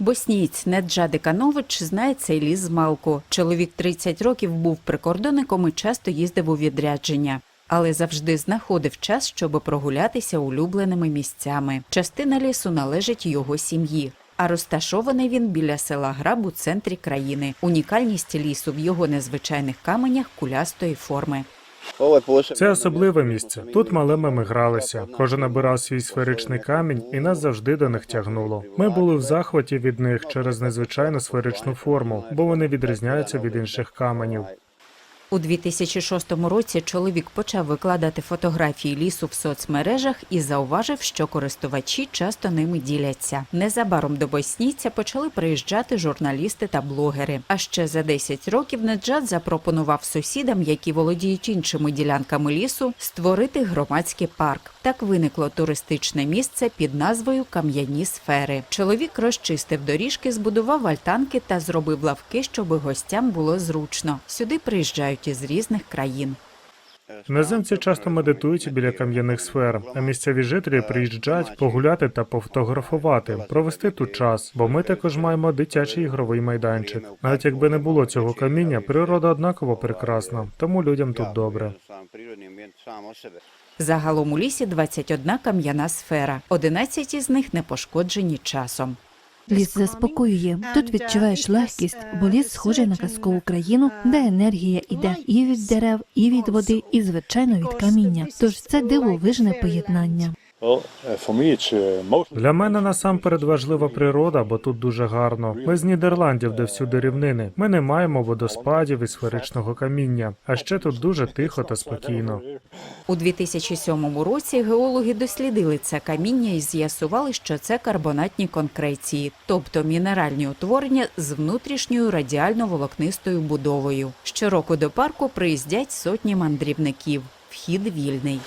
Боснієць Неджа Деканович знає цей ліс з малку. Чоловік 30 років був прикордонником і часто їздив у відрядження. Але завжди знаходив час, щоб прогулятися улюбленими місцями. Частина лісу належить його сім'ї. А розташований він біля села Граб у центрі країни. Унікальність лісу в його незвичайних каменях кулястої форми. Це особливе місце. Тут малими ми гралися. Кожен набирав свій сферичний камінь, і нас завжди до них тягнуло. Ми були в захваті від них через незвичайну сферичну форму, бо вони відрізняються від інших каменів. У 2006 році чоловік почав викладати фотографії лісу в соцмережах і зауважив, що користувачі часто ними діляться. Незабаром до боснійця почали приїжджати журналісти та блогери. А ще за 10 років Неджат запропонував сусідам, які володіють іншими ділянками лісу, створити громадський парк. Так виникло туристичне місце під назвою Кам'яні сфери. Чоловік розчистив доріжки, збудував альтанки та зробив лавки, щоб гостям було зручно. Сюди приїжджають із різних країн. Іноземці часто медитують біля кам'яних сфер, а місцеві жителі приїжджають погуляти та пофотографувати, провести тут час, бо ми також маємо дитячий ігровий майданчик. Навіть якби не було цього каміння, природа однаково прекрасна, тому людям тут добре. Загалом у лісі 21 кам'яна сфера. 11 із них не пошкоджені часом. Ліс заспокоює. Тут відчуваєш легкість, бо ліс схожий на казкову країну, де енергія іде і від дерев, і від води, і звичайно від каміння. Тож це дивовижне поєднання. Для мене насамперед важлива природа, бо тут дуже гарно. Ми з Нідерландів, де всюди рівнини. Ми не маємо водоспадів і сферичного каміння. А ще тут дуже тихо та спокійно. У 2007 році геологи дослідили це каміння і з'ясували, що це карбонатні конкреції, тобто мінеральні утворення з внутрішньою радіально-волокнистою будовою. Щороку до парку приїздять сотні мандрівників. Вхід вільний.